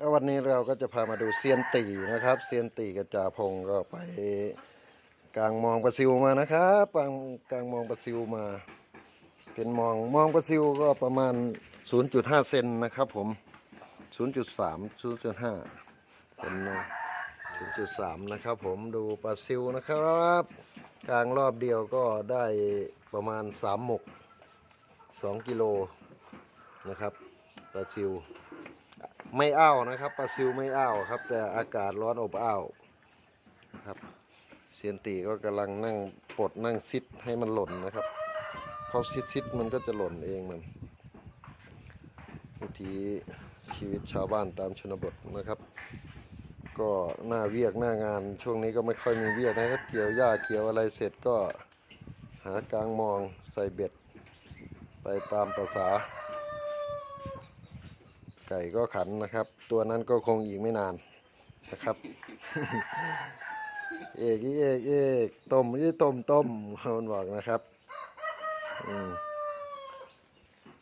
แล้ววันนี้เราก็จะพามาดูเซียนตีนะครับเซียนตีกับจ่าพงก็ไปกลางมองปลาซิวมานะครับกลางกลางมองปลาซิวมา เป็นมองมองปลาซิวก็ประมาณ 0.5 เซนนะครับผม 0.3 0.5เซนนะ0.3 นะครับผมดูปลาซิวนะครับ กลางรอบเดียวก็ได้ประมาณ 3 หมก 2 กิโลนะครับปลาซิว ไม่อ้าวนะครับปลาซิวไม่อ้าวครับ แต่อากาศร้อนอบอ้าวครับเซียนตีก็กำลังนั่งปลดนั่งซิดให้มันหล่นนะครับพอซิดซิดมันก็จะหล่นเองมันวิถีชีวิตชาวบ้านตามชนบทนะครับ ก็หน้าเวียกหน้างานช่วงนี้ก็ไม่ค่อยมีเวียกนะครับเกี่ยวหญ้าเกี่ยวอะไรเสร็จก็หากลางมองใส่เบ็ด ไปตามประษา ไก่ก็ขันนะครับ ตัวนั้นก็คงอีกไม่นานนะครับ เอกอีเอกเอกต้มอีต้มต้มมันบอกนะครับ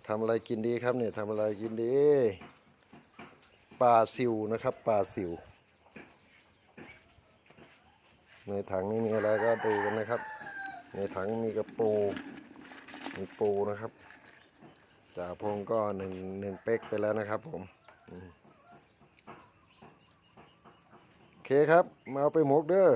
ทำอะไรกินดีครับเนี่ยทำอะไรกินดีปลาซิวนะครับปลาซิวในถังนี่มีอะไรก็ดูกันนะครับ ในถังมีกระปูมีปูนะครับ จ่าพงก็หนึ่งหนึ่งเป๊กไปแล้วนะครับผมอืมโอเคครับ มาเอาไปหมกเด้อ